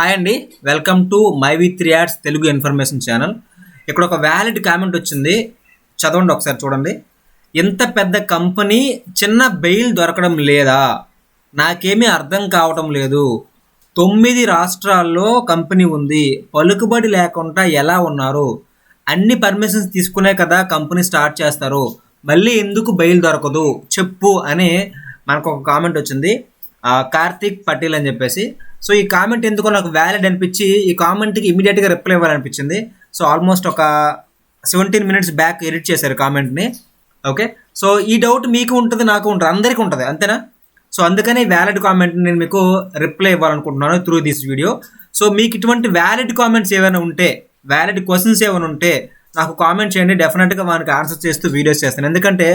Hi అండి welcome to my V three ads Telugu information channel ఇక్కడ ఒక valid comment వచ్చింది. చదవండి ఒకసారి చూడండి. ఇంత పెద్ద కంపెనీ చిన్న బెయిల్ దొరకడం లేదా? నాకేమీ అర్థం కావటం లేదు. తొమ్మిది రాష్ట్రాల్లో కంపెనీ ఉంది. పలుకుబడి లేకుండా ఎలా ఉన్నారు? అన్ని పర్మిషన్స్ తీసుకునే కదా కంపెనీ స్టార్ట్ చేస్తారు. మళ్ళీ ఎందుకు బెయిల్ దొరకదు? చెప్పు అని మనకు ఒక కామెంట్ వచ్చింది కార్తీక్ పటేల్ అని చెప్పేసి. సో ఈ కామెంట్ ఎందుకో నాకు వ్యాలిడ్ అనిపించి ఈ కామెంట్కి ఇమీడియట్గా రిప్లై ఇవ్వాలనిపించింది. సో ఆల్మోస్ట్ ఒక సెవెంటీన్ మినిట్స్ బ్యాక్ ఎడిట్ చేశారు కామెంట్ని ఓకే సో ఈ డౌట్ మీకు ఉంటుంది నాకు ఉంటుంది అందరికీ ఉంటుంది అంతేనా? సో అందుకని వ్యాలిడ్ కామెంట్ నేను మీకు రిప్లై ఇవ్వాలనుకుంటున్నాను త్రూ దిస్ వీడియో సో మీకు ఇటువంటి వ్యాలిడ్ కామెంట్స్ ఏమైనా ఉంటే వ్యాలిడ్ క్వశ్చన్స్ ఏమైనా ఉంటే నాకు కామెంట్ చేయండి. డెఫినెట్గా వానికి ఆన్సర్ చేస్తూ వీడియోస్ చేస్తాను. ఎందుకంటే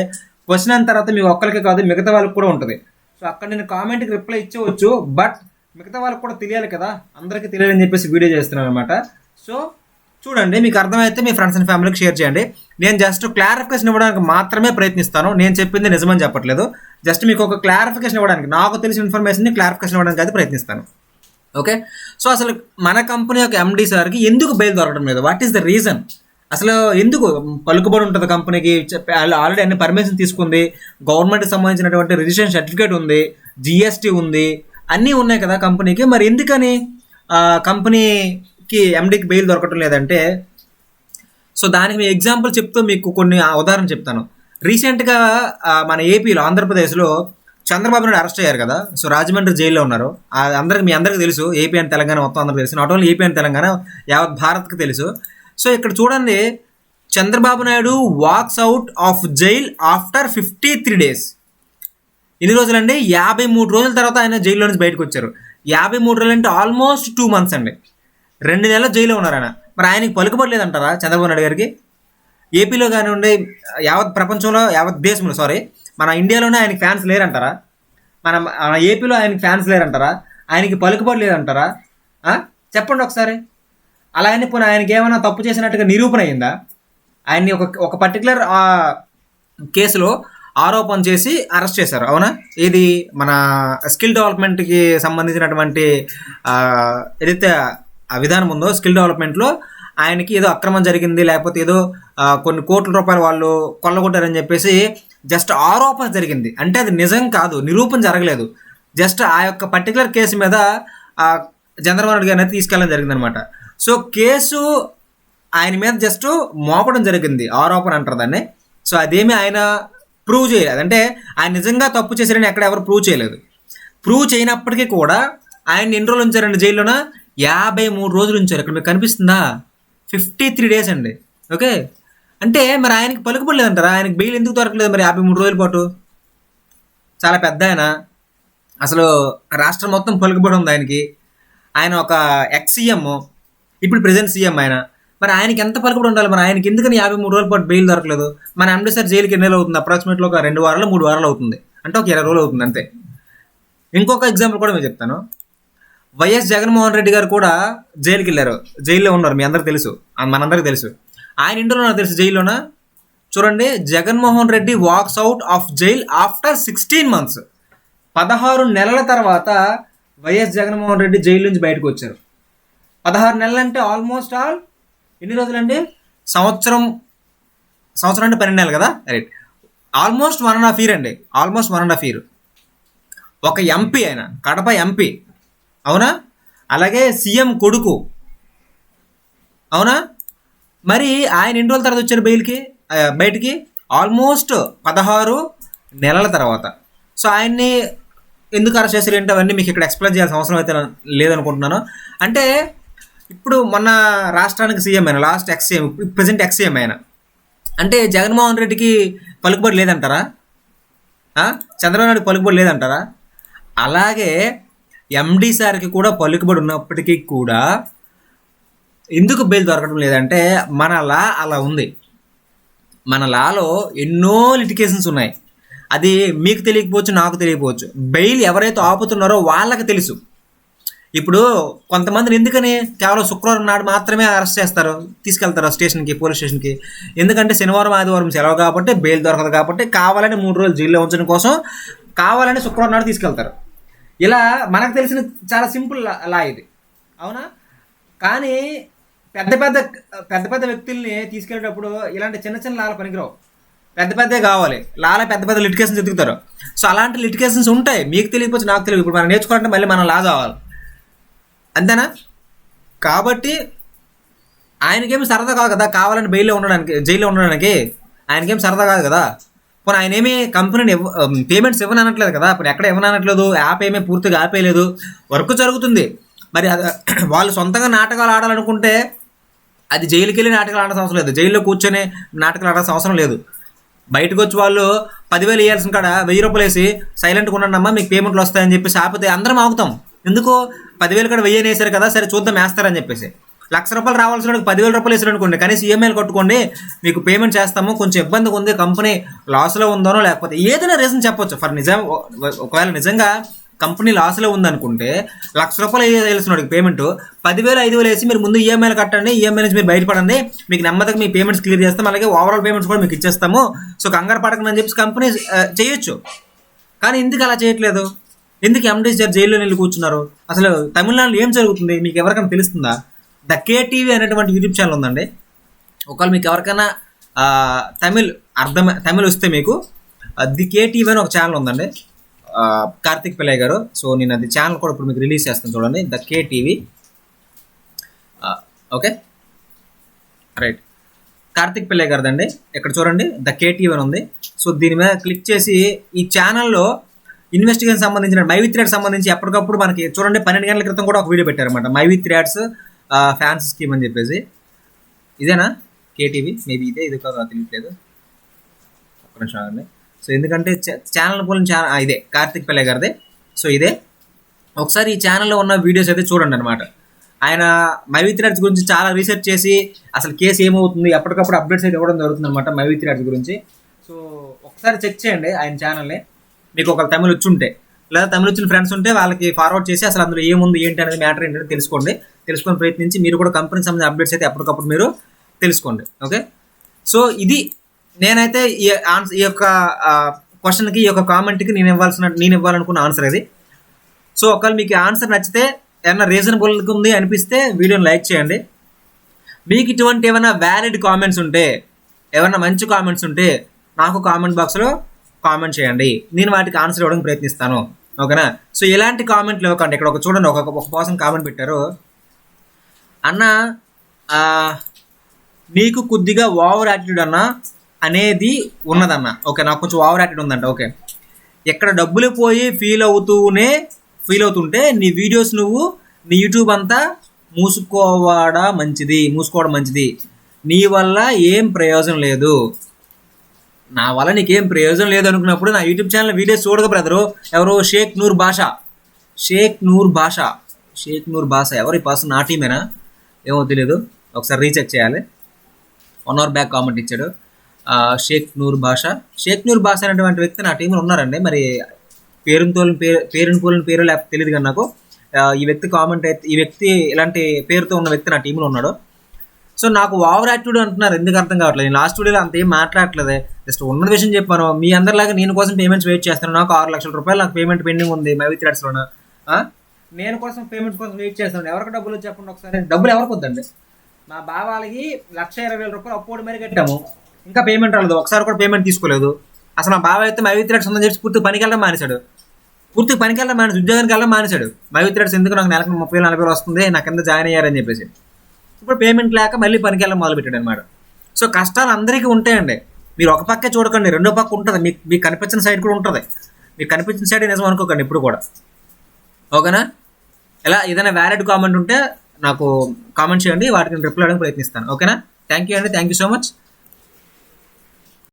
క్వశ్చన్ అయిన తర్వాత మీ ఒక్కరికి కాదు మిగతా వాళ్ళకి కూడా ఉంటుంది. సో అక్కడ నేను కామెంట్కి రిప్లై ఇచ్చేవచ్చు బట్ మిగతా వాళ్ళకి కూడా తెలియాలి కదా? అందరికీ తెలియాలని చెప్పేసి వీడియో చేస్తున్నాను అనమాట సో చూడండి మీకు అర్థమైతే మీ ఫ్రెండ్స్ అండ్ ఫ్యామిలీకి షేర్ చేయండి. నేను జస్ట్ క్లారిఫికేషన్ ఇవ్వడానికి మాత్రమే ప్రయత్నిస్తాను. నేను చెప్పింది నిజమని చెప్పట్లేదు. జస్ట్ మీకు ఒక క్లారిఫికేషన్ ఇవ్వడానికి నాకు తెలిసిన ఇన్ఫర్మేషన్ని క్లారిఫికేషన్ ఇవ్వడానికి అయితే ప్రయత్నిస్తాను. ఓకే సో అసలు మన కంపెనీ యొక్క ఎండీ సార్కి ఎందుకు బెయిల్ దొరకడం లేదు? వాట్ ఈస్ ద రీజన్ అసలు ఎందుకు పలుకుబడి ఉంటుంది కంపెనీకి ఆల్రెడీ అన్ని పర్మిషన్ తీసుకుంది. గవర్నమెంట్కి సంబంధించినటువంటి రిజిస్ట్రేషన్ సర్టిఫికేట్ ఉంది. జిఎస్టీ ఉంది. అన్నీ ఉన్నాయి కదా కంపెనీకి. మరి ఎందుకని? కంపెనీకి ఎండీకి బెయిల్ దొరకటం లేదంటే సో దానికి మీ ఎగ్జాంపుల్ చెప్తూ మీకు కొన్ని ఉదాహరణ చెప్తాను. రీసెంట్గా మన ఏపీలో ఆంధ్రప్రదేశ్లో చంద్రబాబు నాయుడు అరెస్ట్ అయ్యారు కదా. సో రాజమండ్రి జైల్లో ఉన్నారు. అందరికి మీ అందరికీ తెలుసు ఏపీ అండ్ తెలంగాణ మొత్తం అందరికీ తెలుసు. Not only AP and Telangana యావత్ భారత్కి తెలుసు. సో ఇక్కడ చూడండి Chandrababu Naidu walks out of jail after fifty three days ఎన్ని రోజులండి? యాభై మూడు రోజుల తర్వాత ఆయన జైల్లో నుంచి బయటకు వచ్చారు. యాభై మూడు రోజులు అంటే ఆల్మోస్ట్ టూ మంత్స్ అండి. రెండు నెలలు జైల్లో ఉన్నారు ఆయన. మరి ఆయనకి పలుకుబడలేదంటారా చంద్రబాబు నాయుడు గారికి? ఏపీలో కానివ్వండి యావత్ ప్రపంచంలో యావత్ దేశంలో సారీ మన ఇండియాలోనే ఆయనకి ఫ్యాన్స్ లేరంటారా? మన మన ఏపీలో ఆయనకి ఫ్యాన్స్ లేరంటారా? ఆయనకి పలుకుబడి లేదంటారా? చెప్పండి ఒకసారి. అలా అని పోనీ ఆయనకి ఏమైనా తప్పు చేసినట్టుగా నిరూపణ అయిందా? ఆయన్ని ఒక ఒక పర్టికులర్ కేసులో ఆరోపణ చేసి అరెస్ట్ చేశారు. అవునా? ఇది మన స్కిల్ డెవలప్మెంట్కి సంబంధించినటువంటి ఏదైతే ఆ విధానం ఉందో స్కిల్ డెవలప్మెంట్లో ఆయనకి ఏదో అక్రమం జరిగింది లేకపోతే ఏదో కొన్ని కోట్ల రూపాయలు వాళ్ళు కొల్లగొట్టారని చెప్పేసి జస్ట్ ఆరోపణ జరిగింది. అంటే అది నిజం కాదు నిరూపణ జరగలేదు. జస్ట్ ఆ యొక్క పర్టికులర్ కేసు మీద చంద్రబాబు నాయుడు గారిని అయితే తీసుకెళ్ళడం జరిగిందనమాట సో కేసు ఆయన మీద జస్ట్ మోపడం జరిగింది ఆరోపణ అంటారు దాన్ని. సో అదేమి ఆయన ప్రూవ్ చేయలేదు. అంటే ఆయన నిజంగా తప్పు చేశారని ఎక్కడ ఎవరు ప్రూవ్ చేయలేదు. ప్రూవ్ చేయనప్పటికీ కూడా ఆయన ఎన్ని రోజులు ఉంచారండి జైల్లోన? యాభై మూడు రోజులు ఉంచారు. ఇక్కడ మీకు కనిపిస్తుందా? ఫిఫ్టీ త్రీ డేస్ అండి. ఓకే? అంటే మరి ఆయనకి పలుకుపడలేదంటారా ఆయనకి బెయిల్ ఎందుకు దొరకలేదు మరి యాభై మూడు రోజుల పాటు? చాలా పెద్ద ఆయన. అసలు రాష్ట్రం మొత్తం పలుకుబడి ఉంది ఆయనకి. ఆయన ఒక ఎక్స్ సీఎం ఇప్పుడు ప్రెసెంట్ సీఎం ఆయన. మరి ఆయనకి ఎంత పలుకుడు ఉండాలి మరి? ఆయనకి ఎందుకని యాభై మూడు రోజుల పాటు బెయిల్ దొరకలేదు? మన ఎండి జైలుకి ఎన్ని రోజులు అవుతుంది? అప్రాక్సిమేట్లీ ఒక రెండు వారాలు మూడు వారాలు అవుతుంది. అంటే ఒక ఇరవై రోజులు అవుతుంది అంతే. ఇంకొక ఎగ్జాంపుల్ కూడా నేను చెప్తాను. వైఎస్ జగన్మోహన్ రెడ్డి గారు కూడా జైలుకి వెళ్ళారు. జైల్లో ఉన్నారు మీ అందరికి తెలుసు. మనందరికీ తెలుసు. ఆయన ఇంట్లో నాకు తెలుసు జైల్లోన? చూడండి Jaganmohan Reddy walks out of jail after sixteen months పదహారు నెలల తర్వాత వైఎస్ జగన్మోహన్ రెడ్డి జైలు నుంచి బయటకు వచ్చారు. పదహారు నెలలు అంటే ఆల్మోస్ట్ ఆల్ ఎన్ని రోజులండి? సంవత్సరం సంవత్సరం అంటే పన్నెండు నెలలు కదా? Right almost one and half year అండి. Almost one and half year ఒక ఎంపీ ఆయన కడప ఎంపీ అవునా? అలాగే సీఎం కొడుకు. అవునా? మరి ఆయన ఎన్ని రోజుల తర్వాత వచ్చారు బెయిల్కి? బయటికి? ఆల్మోస్ట్ పదహారు నెలల తర్వాత. సో ఆయన్ని ఎందుకు అరెస్ట్ చేశారు ఏంటి అవన్నీ మీకు ఇక్కడ ఎక్స్ప్లెయిన్ చేయాల్సిన అవసరం అయితే లేదనుకుంటున్నాను. అంటే ఇప్పుడు మొన్న రాష్ట్రానికి సీఎం అయిన last ex CM present ex CM అంటే జగన్మోహన్ రెడ్డికి పలుకుబడి లేదంటారా? చంద్రబాబు నాయుడు పలుకుబడి లేదంటారా? అలాగే ఎండి సార్కి కూడా పలుకుబడి ఉన్నప్పటికీ కూడా ఎందుకు బెయిల్ దొరకడం లేదంటే మన లా అలా ఉంది. మన లాలో ఎన్నో లిటికేషన్స్ ఉన్నాయి. అది మీకు తెలియకపోవచ్చు నాకు తెలియకపోవచ్చు. బెయిల్ ఎవరైతే ఆపుతున్నారో వాళ్ళకి తెలుసు. ఇప్పుడు కొంతమందిని ఎందుకని కేవలం శుక్రవారం నాడు మాత్రమే అరెస్ట్ చేస్తారు? తీసుకెళ్తారు స్టేషన్కి పోలీస్ స్టేషన్కి? ఎందుకంటే శనివారం ఆదివారం సెలవు కాబట్టి బెయిల్ దొరకదు కాబట్టి కావాలని మూడు రోజులు జైల్లో ఉంచడం కోసం కావాలని శుక్రవారం నాడు తీసుకెళ్తారు. ఇలా మనకు తెలిసిన చాలా సింపుల్ లా ఇది. అవునా? కానీ పెద్ద పెద్ద పెద్ద పెద్ద వ్యక్తుల్ని తీసుకెళ్ళేటప్పుడు ఇలాంటి చిన్న చిన్న లాల పనికిరావు. పెద్ద పెద్దే కావాలి. లాల పెద్ద పెద్ద లిటికేషన్స్ ఎదుగుతారు. సో అలాంటి లిటికేషన్స్ ఉంటాయి. మీకు తెలియకపోతే నాకు తెలియదు. ఇప్పుడు మనం నేర్చుకోవాలంటే మళ్ళీ మనం లా కావాలి అంతేనా? కాబట్టి ఆయనకేమి సరదా కాదు కదా కావాలని బెయిల్లో ఉండడానికి జైల్లో ఉండడానికి? ఆయనకేం సరదా కాదు కదా? పోనీ ఆయన ఏమి కంపెనీని ఇవ్వ పేమెంట్స్ ఇవ్వనట్లేదు అనట్లేదు కదా? ఇప్పుడు ఎక్కడ ఇవ్వనట్లేదు అనట్లేదు యాప్ ఏమీ పూర్తిగా ఆపేయలేదు. వర్క్ జరుగుతుంది. మరి అది వాళ్ళు సొంతంగా నాటకాలు ఆడాలనుకుంటే అది జైలుకి వెళ్ళి నాటకాలు ఆడాల్సిన అవసరం లేదు. జైల్లో కూర్చొని నాటకాలు ఆడాల్సిన అవసరం లేదు. బయటకు వచ్చి వాళ్ళు పదివేలు వేయాల్సిన కాడ వెయ్యి రూపాయలు వేసి సైలెంట్గా ఉండండి అమ్మా మీకు పేమెంట్లు వస్తాయని చెప్పేసి ఆపితే అందరం ఆగుతాం. ఎందుకు? పదివేలు కూడా వెయ్యి వేసారు కదా సరే చూద్దాం వేస్తారని చెప్పేసి. లక్ష రూపాయలు రావాల్సిన పదివేల రూపాయలు వేసారు అనుకోండి కనీసం ఈఎంఐలు కట్టుకోండి మీకు పేమెంట్ చేస్తాము కొంచెం ఇబ్బందిగా ఉంది కంపెనీ లాస్లో ఉందనో లేకపోతే ఏదైనా రీజన్ చెప్పొచ్చు. ఫర్ నిజం ఒకవేళ నిజంగా కంపెనీ లాస్లో ఉందనుకుంటే లక్ష రూపాయలు వేసిన వాడికి పేమెంట్ పదివేలు ఐదు వేలు వేసి మీరు ముందు ఈఎంఐలు కట్టండి ఈఎంఐ నుంచి మీరు బయటపడండి మీకు నెమ్మదిగా మీ పేమెంట్స్ క్లియర్ చేస్తాం అలాగే ఓవరాల్ పేమెంట్స్ కూడా మీకు ఇచ్చేస్తాము. సో కంగారు పడకండి అని చెప్పి కంపెనీ చేయొచ్చు. కానీ ఎందుకు అలా చేయట్లేదు? ఎందుకు ఎండీస్ గారు జైల్లో వెళ్ళి కూర్చున్నారు? అసలు తమిళనాడులో ఏం జరుగుతుంది? మీకు ఎవరికైనా తెలుస్తుందా? ద కేటీవీ అనేటువంటి యూట్యూబ్ ఛానల్ ఉందండి. ఒకవేళ మీకు ఎవరికైనా తమిళ్ అర్థం తమిళ్ వస్తే మీకు ది కేటీవీ అని ఒక ఛానల్ ఉందండి. కార్తిక్ పిల్లయ్య గారు. సో నేను అది ఛానల్ కూడా ఇప్పుడు మీకు రిలీజ్ చేస్తాను చూడండి. The KTV. Okay? Right. Karthik Pillaiah గారిదండి. ఇక్కడ చూడండి? ద కేటీవీ అని ఉంది. సో దీని మీద క్లిక్ చేసి ఈ ఛానల్లో ఇన్వెస్టిగేషన్ సంబంధించిన మై విత్ సంబంధించి ఎప్పటికప్పుడు మనకి చూడండి పన్నెండు గంటల క్రితం కూడా ఒక వీడియో పెట్టారు మై విత్ ఫ్యాన్స్ స్కీమ్ అని చెప్పేసి. ఇదేనా? కేటీవీ? మేబీ ఇదే ఇది కాదు తెలియట్లేదు. ఒక్క నిమిషం ఆగండి. సో ఎందుకంటే ఛానల్ పోలిన ఛానల్ ఇదే కార్తిక్ పిల్లయ్య గారిదే. సో ఇదే. ఒకసారి ఈ ఛానల్లో ఉన్న వీడియోస్ అయితే చూడండి అనమాట ఆయన మైవిత్ రాజ్ గురించి చాలా రీసెర్చ్ చేసి అసలు కేసు ఏమవుతుంది ఎప్పటికప్పుడు అప్డేట్స్ అయితే ఇవ్వడం జరుగుతుంది అనమాట మైవిత్ రాజ్ గురించి. సో ఒకసారి చెక్ చేయండి ఆయన ఛానల్ని మీకు ఒక తమిళ వచ్చి ఉంటే లేదా తమిళ వచ్చిన ఫ్రెండ్స్ ఉంటే వాళ్ళకి ఫార్వర్డ్ చేసి అసలు అందులో ఏముంది ఏంటి అనేది మ్యాటర్ ఏంటంటే తెలుసుకోండి. తెలుసుకొని ప్రయత్నించి మీరు కూడా కంపెనీకి సంబంధించిన అప్డేట్స్ అయితే ఎప్పటికప్పుడు మీరు తెలుసుకోండి. ఓకే సో ఇది నేనైతే ఈ ఆన్సర్ ఈ యొక్క క్వశ్చన్కి ఈ యొక్క కామెంట్కి నేను ఇవ్వాల్సిన నేను ఇవ్వాలనుకున్న ఆన్సర్ అది సో ఒకవేళ మీకు ఆన్సర్ నచ్చితే ఏమైనా రీజనబుల్ ఉంది అనిపిస్తే వీడియోని లైక్ చేయండి. మీకు ఇటువంటి ఏమైనా వ్యాలిడ్ కామెంట్స్ ఉంటే ఏమైనా మంచి కామెంట్స్ ఉంటే నాకు కామెంట్ బాక్స్లో కామెంట్ చేయండి. నేను వాటికి ఆన్సర్ ఇవ్వడానికి ప్రయత్నిస్తాను. ఓకేనా సో ఇలాంటి కామెంట్లు ఇవ్వకండి. ఇక్కడ ఒక చూడండి ఒక ఒక పర్సన్ కామెంట్ పెట్టారు. అన్న నీకు కొద్దిగా ఓవర్ యాటిట్యూడ్ అన్న అనేది ఉన్నదన్న. ఓకే నాకు కొంచెం ఓవర్ యాటిట్యూడ్ ఉందంట. ఓకే ఎక్కడ డబ్బులు పోయి ఫీల్ అవుతూనే ఫీల్ అవుతుంటే నీ వీడియోస్ నువ్వు నీ యూట్యూబ్ అంతా మూసుకోవడా మంచిది? మూసుకోవడం మంచిది. నీ వల్ల ఏం ప్రయోజనం లేదు. నా వల్ల నీకేం ప్రయోజనం లేదు అనుకున్నప్పుడు నా యూట్యూబ్ ఛానల్ వీడియోస్ చూడదు బ్రదరు. ఎవరు షేక్ నూర్ భాష షేక్ నూర్ భాష షేక్ నూర్ భాష ఎవరు? ఈ పర్సన్ నా టీమేనా? ఏమో తెలియదు ఒకసారి రీచెక్ చేయాలి. వన్ అవర్ బ్యాక్ కామెంట్ ఇచ్చాడు. షేక్ నూర్ భాష షేక్ నూర్ భాష అనేటువంటి వ్యక్తి నా టీంలో ఉన్నారండి. మరి పేరుని తోలిన పేరు పేరుని పోలిన పేరు లేకపోతే తెలియదు కానీ నాకు. ఈ వ్యక్తి కామెంట్ అయితే ఈ వ్యక్తి ఇలాంటి పేరుతో ఉన్న వ్యక్తి నా టీంలో ఉన్నాడు. సో నాకు ఓవర్ యాక్టివ్ అంటున్నారు. ఎందుకు అర్థం కావట్లేదు? నేను లాస్ట్ వీడియోలో అంత ఏం మాట్లాడట్లేదే. జస్ట్ ఉన్న విషయం చెప్పాను. మీ అందరిలాగా నేను కోసం పేమెంట్స్ వెయిట్ చేస్తాను నాకు ఆరు లక్షల రూపాయలు నాకు పేమెంట్ పెండింగ్ ఉంది మై విత్ థ్రెడ్స్లోన నేను కోసం పేమెంట్ కోసం వెయిట్ చేస్తాను ఎవరికి డబ్బులు చెప్పండి ఒకసారి? డబ్బులు ఎవరికి వద్దండి? మా బావాలకి లక్ష ఇరవై వేల రూపాయలు అప్పుడు మరి కట్టాము. ఇంకా పేమెంట్ రాలేదు. ఒకసారి కూడా పేమెంట్ తీసుకోలేదు. అసలు మా బావ అయితే మై థ్రెడ్స్ ఉందని చెప్పి పూర్తి పనికి వెళ్ళడం మానేశాడు. పూర్తి పనికి వెళ్ళడం మానేసి ఉద్యోగానికి వెళ్ళడం మానేశాడు. మై విత్ థ్రెడ్స్ ఎందుకు నాకు నెలకు ముప్పై వేలు నలభై వేలు వస్తుంది? నా కింద జాయిన్ అయ్యారని చెప్పేసి. ఇప్పుడు పేమెంట్ లేక మళ్ళీ పనికెళ్ళడం మొదలుపెట్టాడు అనమాట సో కష్టాలు అందరికీ ఉంటాయండి. మీరు ఒక పక్కే చూడకండి రెండో పక్క ఉంటుంది. మీకు మీకు కనిపించిన సైడ్ కూడా ఉంటుంది. మీకు కనిపించిన సైడ్ నిజం అనుకోకండి ఇప్పుడు కూడా. ఓకేనా? ఇలా ఏదైనా వ్యాలిడ్ కామెంట్ ఉంటే నాకు కామెంట్ చేయండి. వాటికి రిప్లై అవ్వడానికి ప్రయత్నిస్తాను. ఓకేనా? థ్యాంక్ యూ అండి. Thank you so much